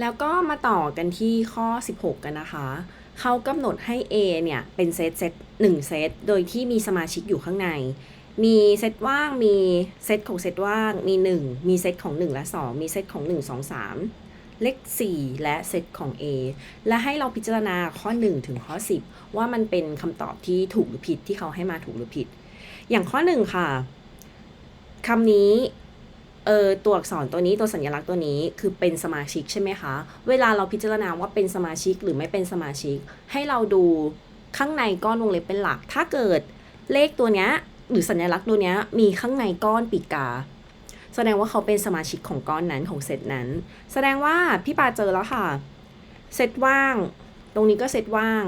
แล้วก็มาต่อกันที่ข้อ 16 กันนะคะ เขากำหนดให้ A เนี่ย เป็นเซตเซตหนึ่งเซต โดยที่มีสมาชิกอยู่ข้างใน มีเซตว่าง มีเซตของเซตว่าง มี 1 มีเซตของ 1 และ 2 มีเซตของ 1 2 3เลข 4 และเซตของ A และให้เราพิจารณาข้อ 1 ถึงข้อ 10 ว่ามันเป็นคำตอบที่ถูกหรือผิดที่เขาให้มาถูกหรือผิด อย่างข้อ 1 ค่ะคำนี้ เออตัวอักษรตัวนี้ตัวสัญลักษณ์ตัวนี้คือเป็นสมาชิกใช่ไหมคะ เวลาเราพิจารณาว่าเป็นสมาชิกหรือไม่เป็นสมาชิก ให้เราดูข้างในก้อนวงเล็บเป็นหลัก ถ้าเกิดเลขตัวเนี้ยหรือสัญลักษณ์ตัวเนี้ยมีข้างในก้อนปีกกาแสดงว่าเขาเป็นสมาชิกของก้อนนั้นของเซตนั้น แสดงว่าพี่ปาเจอแล้วค่ะเซตว่าง ตรงนี้ก็เซตว่าง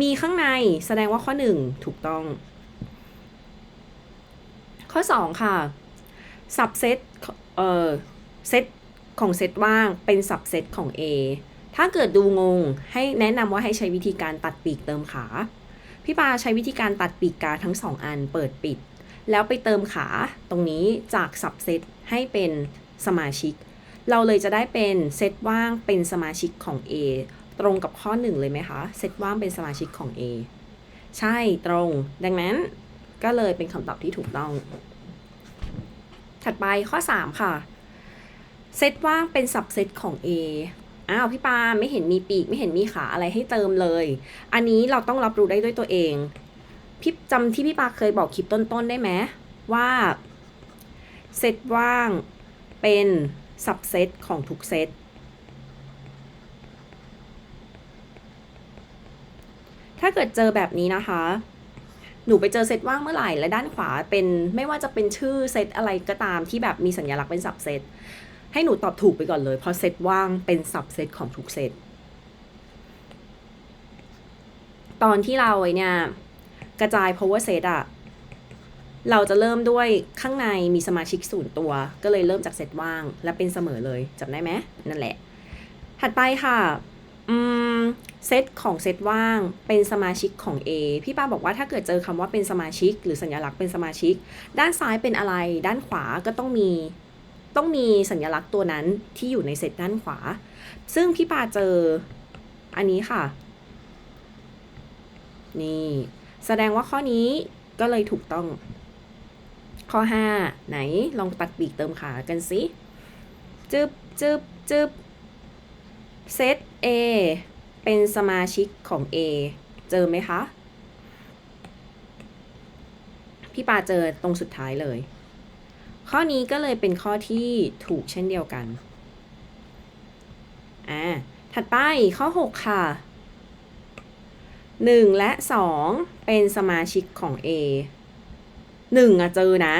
มีข้างในแสดงว่าข้อหนึ่งถูกต้อง ข้อสองค่ะสับเซต เอ่อเซตของเซตว่างเป็นสับเซตของ A ถ้าเกิดดูงงให้แนะนำว่าให้ใช้วิธีการตัดปีกเติมขา พี่ปาใช้วิธีการตัดปีกกาทั้งสองอันเปิดปิด แล้วไปเติมขาตรงนี้จากสับเซตให้เป็นสมาชิก เราเลยจะได้เป็นเซตว่างเป็นสมาชิกของ A ตรงกับข้อ 1 เลยไหมคะ เซตว่างเป็นสมาชิกของ A ใช่ตรง ดังนั้นก็เลยเป็นคำตอบที่ถูกต้อง ถัดไปข้อ 3 ค่ะ เซตว่างเป็นสับเซตของ A อ้าวพี่ปาไม่เห็นมีปีกไม่เห็นมีขาอะไรให้เติมเลย อันนี้เราต้องรับรู้ได้ด้วยตัวเอง พี่จำที่พี่ปาเคยบอกคลิปต้นๆได้ไหมว่าเซตว่างเป็นสับเซตของทุกเซต ถ้าเกิดเจอแบบนี้นะคะ หนูไปเจอเซตว่างเมื่อไหร่ และด้านขวาเป็นไม่ว่าจะเป็นชื่อเซตอะไรก็ตามที่แบบมีสัญลักษณ์เป็นสับเซตให้หนูตอบถูกไปก่อนเลย เพราะเซตว่างเป็นสับเซตของทุกเซตตอนที่เราเนี่ยกระจาย power set อะเราจะเริ่มด้วยข้างในมีสมาชิกศูนย์ตัว ก็เลยเริ่มจากเซตว่าง และเป็นเสมอเลยจำได้ไหมนั่นแหละ ถัดไปค่ะ เซตของเซตว่างเป็นสมาชิกของ A พี่ป้าบอกว่าถ้าเกิดเจอคำว่าเป็นสมาชิก หรือสัญลักษณ์เป็นสมาชิก ด้านซ้ายเป็นอะไร ด้านขวาก็ต้องมีต้องมีสัญลักษณ์ตัวนั้นที่อยู่ในเซตด้านขวา ซึ่งพี่ปาเจออันนี้ค่ะ นี่ แสดงว่าข้อนี้ก็เลยถูกต้อง ข้อ 5 ไหนลองตัดปีกเติมขากันสิ จึบจึบจึบเซต A เป็นสมาชิกของ A เจอไหมคะ พี่ปาเจอตรงสุดท้ายเลย ข้อนี้ก็เลยเป็นข้อที่ถูกเช่นเดียวกัน อ่า ถัดไปข้อ 6 ค่ะ 1 และ 2 เป็นสมาชิกของ A 1อะเจอนะ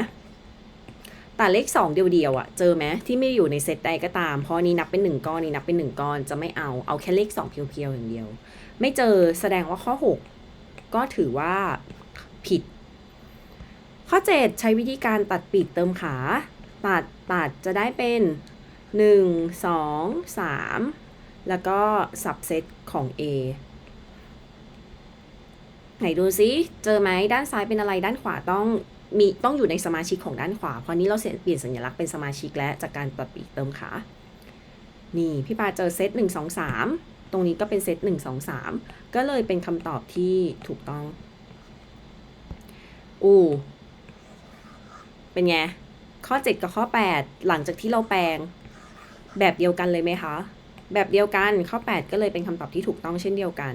แต่เลข 2 เดียวๆอะเจอไหมที่ไม่อยู่ในเซตใดก็ตาม เพราะนี้นับเป็น 1 ก้อนนี้นับเป็น 1 ก้อนจะไม่เอาเอาแค่เลข 2 เพียวๆอย่างเดียว ไม่เจอแสดงว่าข้อ 6 ก็ถือว่าผิด ข้อ 7 ใช้วิธีการตัดปีกเติมขา ตัดตัดจะได้เป็น 1 2 3 แล้วก็สับเซตของ A ไหนดูซิ เจอไหมด้านซ้ายเป็นอะไรด้านขวาต้อง มีต้องอยู่ในสมาชิกของด้านขวา เพราะนี้เราเปลี่ยนสัญลักษณ์เป็นสมาชิกและจากการตัดปีกเติมขา นี่พี่ปาเจอเซตหนึ่งสองสามตรงนี้ก็เป็นเซตหนึ่งสองสามก็เลยเป็นคำตอบที่ถูกต้อง อู เป็นไง ข้อ 7 กับข้อ 8 หลังจากที่เราแปลง แบบเดียวกันเลยไหมคะ แบบเดียวกันข้อ 8 ก็เลยเป็นคำตอบที่ถูกต้องเช่นเดียวกัน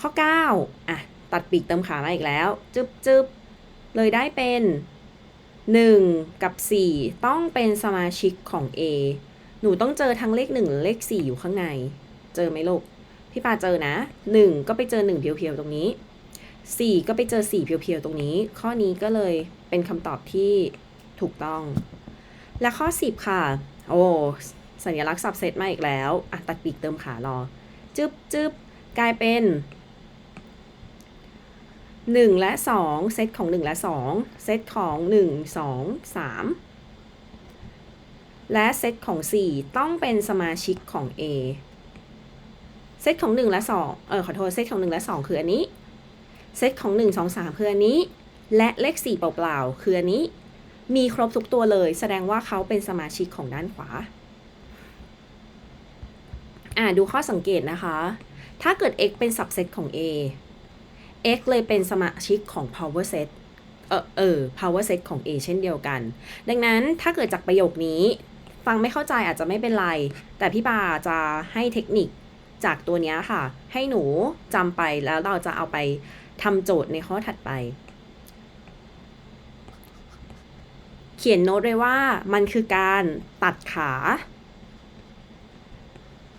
ข้อ 9 อะ ตัดปีกเติมขามาอีกแล้ว จึบจึบ เลยได้เป็น 1 กับ 4 ต้องเป็นสมาชิกของ A หนูต้องเจอทั้งเลข 1 และเลข 4 อยู่ข้างใน เจอไหมลูก พี่ปาเจอนะ 1 ก็ไปเจอ 1 เพียวๆ ตรงนี้ 4 ก็ไปเจอ 4 เพียวๆ ตรงนี้ ข้อนี้ก็เลยเป็นคำตอบที่ถูกต้อง และข้อ 10 ค่ะ โอ้สัญลักษณ์สับเซตมาอีกแล้ว อะ ตัดปีกเติมขารอ จึบจึบกลายเป็น 1 และ 2 เซตของ 1 และ 2 เซตของ 1 2 3 และเซตของ 4 ต้องเป็นสมาชิกของ A เซตของ 1 และ 2 เออขอโทษเซตของ 1 และ 2 คืออันนี้ เซตของ 1 2 3 คืออันนี้ และเลข 4 เปล่าๆ คืออันนี้ มีครบทุกตัวเลย แสดงว่าเขาเป็นสมาชิกของด้านขวา อ่าดูข้อสังเกตนะคะ ถ้าเกิด x เป็น subset ของ a x เลยเป็นสมาชิกของ power set เออเออ power set ของ a เช่นเดียวกัน ดังนั้นถ้าเกิดจากประโยคนี้ฟังไม่เข้าใจอาจจะไม่เป็นไร แต่พี่บาจะให้เทคนิคจากตัวนี้ค่ะ ให้หนูจำไปแล้วเราจะเอาไปทำโจทย์ในข้อถัดไป เขียนโน้ตเลยว่ามันคือการตัดขา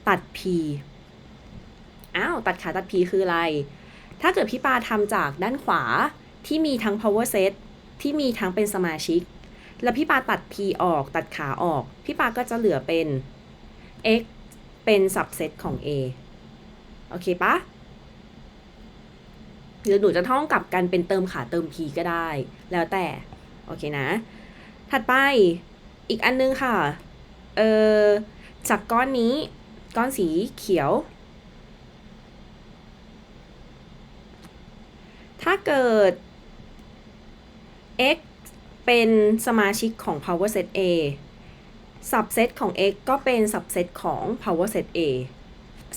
ตัด p อ้าว ตัดขาตัด p คืออะไร ถ้าเกิดพี่ปาทำจากด้านขวาที่มีทั้ง power set ที่มีทั้งเป็นสมาชิก แล้วพี่ปาตัด p ออกตัดขาออก พี่ปาก็จะเหลือเป็น x เป็น subset ของ a โอเคปะหรือหนูจะท่องกลับกันเป็นเติมขาเติม p ก็ได้ แล้วแต่ โอเคนะ ถัดไปอีกอันนึงค่ะ เออจากก้อนนี้ก้อนสีเขียวาเกิด x เป็นสมาชิกของ power set A subset ของ x ก็เป็น subset ของ power set A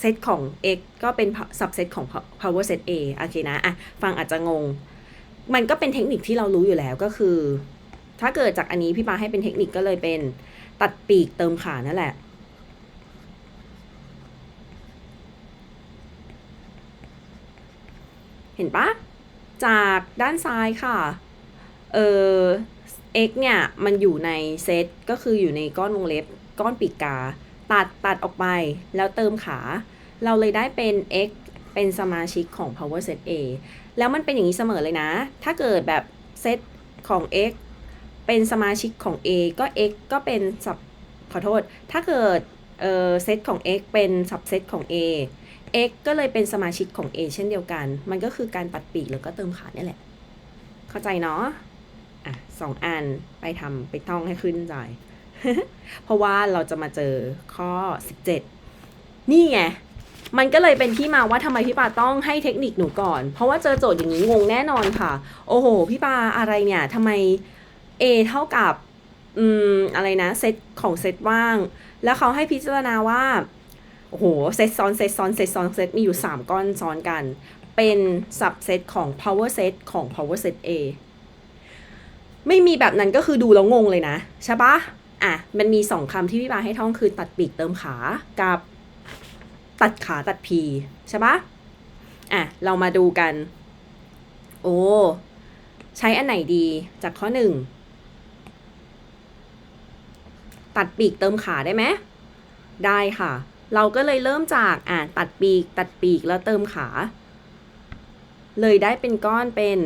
เซตของ x ก็เป็น subset ของ power set A โอเคนะอะฟังอาจจะงง มันก็เป็นเทคนิคที่เรารู้อยู่แล้วก็คือ ถ้าเกิดจากอันนี้พี่ปาให้เป็นเทคนิคก็เลยเป็นตัดปีกเติมขานั่นแหละเห็นปะ จากด้านซ้ายค่ะ เออ x เนี่ย มันอยู่ในเซต ก็คืออยู่ในก้อนวงเล็บ ก้อนปีกกา ตัดตัดออกไป แล้วเติมขา เราเลยได้เป็น x เป็นสมาชิกของ power set A แล้วมันเป็นอย่างนี้เสมอเลยนะ ถ้าเกิดแบบเซตของ x เป็นสมาชิกของ A ก็ x ก็เป็นสับขอโทษ ถ้าเกิดเออเซตของ x เป็น subset ของ A x ก็เลยเป็นสมาชิกของ A เช่นเดียวกัน มันก็คือการปัดปีกแล้วก็เติมขาเนี่ยแหละ เข้าใจเนาะ อะสองอันไปทำไปท่องให้ขึ้นใจเพราะว่าเราจะมาเจอข้อ 17 นี่ไง มันก็เลยเป็นที่มาว่าทำไมพี่ปาต้องให้เทคนิคหนูก่อน เพราะว่าเจอโจทย์อย่างนี้งงแน่นอนค่ะ โอ้โห พี่ปาอะไรเนี่ยทำไม A เท่ากับ อืม อะไรนะ เซตของเซตว่าง แล้วเขาให้พิจารณาว่า โอ้โห เซตซ้อนเซตซ้อนเซตซ้อนเซตมีอยู่ 3 ก้อนซ้อนกัน เป็นสับเซตของ power set ของ power set A ไม่มีแบบนั้นก็คือดูแล้วงงเลยนะ ใช่ปะอะ มันมีสองคำที่พี่ปาให้ท่องคือตัดปีกเติมขากับตัดขาตัดพีใช่ปะอะ เรามาดูกัน โอ้ใช้อันไหนดีจากข้อหนึ่งตัดปีกเติมขาได้ไหมได้ค่ะ เราก็เลยเริ่มจากอ่าตัดปีก ตัดปีกแล้วเติมขา เลยได้เป็นก้อนเป็น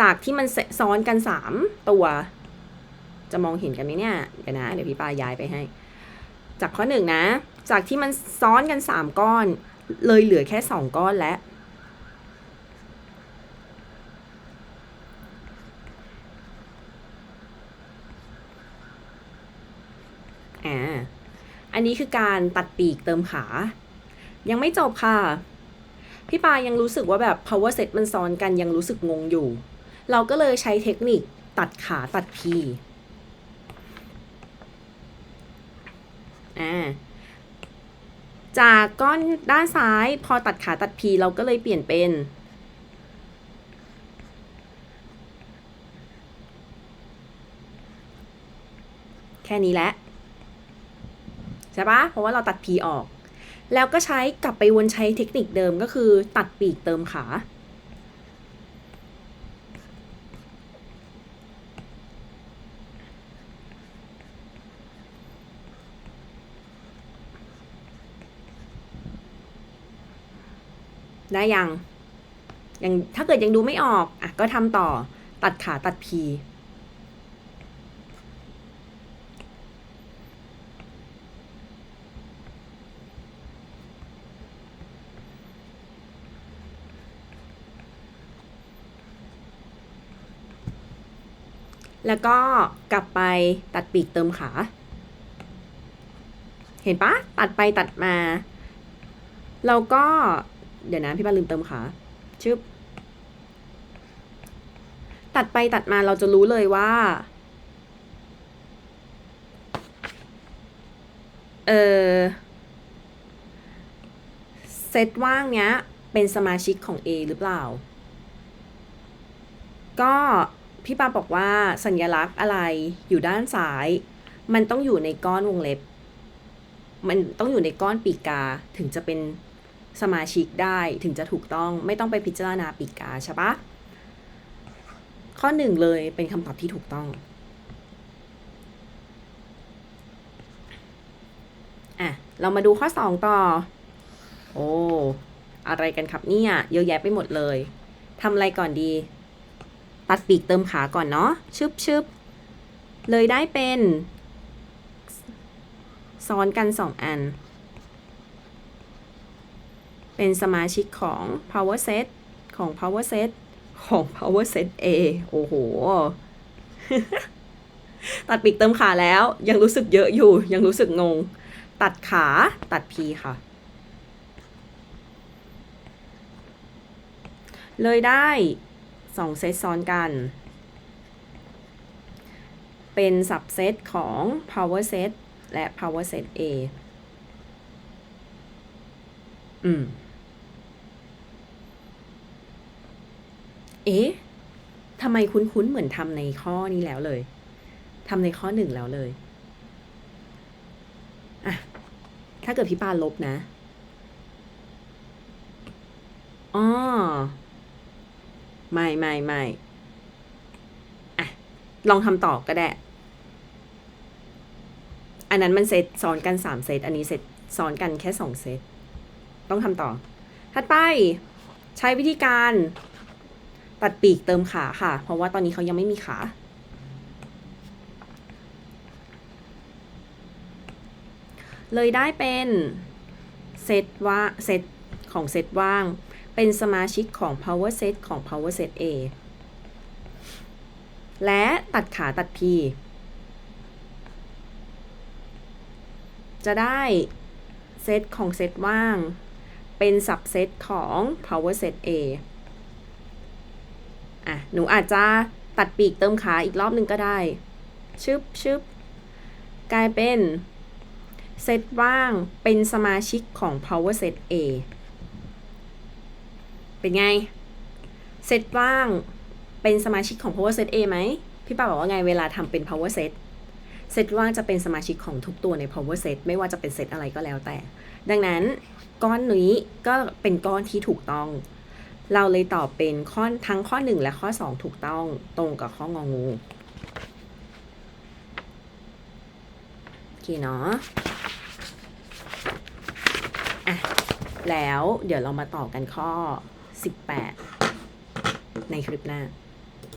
จากที่มันซ้อนกันสามตัว จะมองเห็นกันไหมเนี่ย เดี๋ยวนะ เดี๋ยวพี่ปาย้ายไปให้ จากข้อหนึ่งนะ จากที่มันซ้อนกันสามก้อน เลยเหลือแค่สองก้อนแล้ว อ่า อันนี้คือการตัดปีกเติมขา ยังไม่จบค่ะ พี่ปายังรู้สึกว่าแบบ power set มันซ้อนกันยังรู้สึกงงอยู่ เราก็เลยใช้เทคนิคตัดขาตัด p อ่าจากก้อนด้านซ้ายพอตัดขาตัด p เราก็เลยเปลี่ยนเป็นแค่นี้แหละ ใช่ปะเพราะว่าเราตัด p ออก แล้วก็ใช้กลับไปวนใช้เทคนิคเดิมก็คือตัดปีกเติมขา ได้ยังยังถ้าเกิดยังดูไม่ออกอะก็ทำต่อตัดขาตัด p แล้วก็กลับไปตัดปีกเติมขา เห็นปะตัดไปตัดมาเราก็เดี๋ยวนะพี่บ้านลืมเติมขาชึบตัดไปตัดมาเราจะรู้เลยว่า เออเซตว่างเนี้ย เป็นสมาชิกของ A หรือเปล่า ก็ พี่ปาบอกว่าสัญลักษณ์อะไรอยู่ด้านซ้าย มันต้องอยู่ในก้อนวงเล็บ มันต้องอยู่ในก้อนปีกาถึงจะเป็นสมาชิกได้ถึงจะถูกต้องไม่ต้องไปพิจารณาปีกกาใช่ปะข้อหนึ่งเลยเป็นคำตอบที่ถูกต้องอะเรามาดูข้อสองต่อ โอ้ อะไรกันครับเนี่ย เยอะแยะไปหมดเลยทำอะไรก่อนดี ตัดปีกเติมขาก่อนเนาะชึบชึบเลยได้เป็นซ้อนกันสองอัน เป็นสมาชิกของ power set ของ power set ของ power set A โอ้โห ตัดปีกเติมขาแล้วยังรู้สึกเยอะอยู่ ยังรู้สึกงง ตัดขาตัด P ค่ะ เลยได้ สองเซตซ้อนกัน เป็นสับเซตของ power set และ power set A อืม เอ๊ะทำไมคุ้นๆเหมือนทำในข้อนี้แล้วเลย ทำในข้อหนึ่งแล้วเลย อะ ถ้าเกิดพี่ปาลบนะ อ๋อ ไม่ไม่ไม่อะลองทำต่อก็ได้ อันนั้นมันเซตซ้อนกันสามเซต อันนี้เซตซ้อนกันแค่สองเซต ต้องทำต่อ ถัดไปใช้วิธีการตัดปีกเติมขาค่ะ เพราะว่าตอนนี้เขายังไม่มีขาเลยได้เป็นเซตว่าเซตของเซตว่าง เป็นสมาชิกของ power set ของ power set A และตัดขาตัด P จะได้เซตของเซตว่าง เป็นสับเซตของ power set A อะ หนูอาจจะตัดปีกเติมขาอีกรอบหนึ่งก็ได้ ชึบชึบกลายเป็น เซตว่างเป็นสมาชิกของ power set A เป็นไง เซตว่างเป็นสมาชิกของ power set A ไหม พี่ป้าบอกว่าไงเวลาทำเป็น power set เซตว่างจะเป็นสมาชิกของทุกตัวใน power set ไม่ว่าจะเป็นเซตอะไรก็แล้วแต่ ดังนั้นก้อนนี้ก็เป็นก้อนที่ถูกต้อง เราเลยตอบเป็นข้อทั้งข้อ 1 และข้อ 2 ถูกต้องตรงกับข้ององูโอเคเนาะอะแล้วเดี๋ยวเรามาต่อกันข้อ 18 ในคลิปหน้า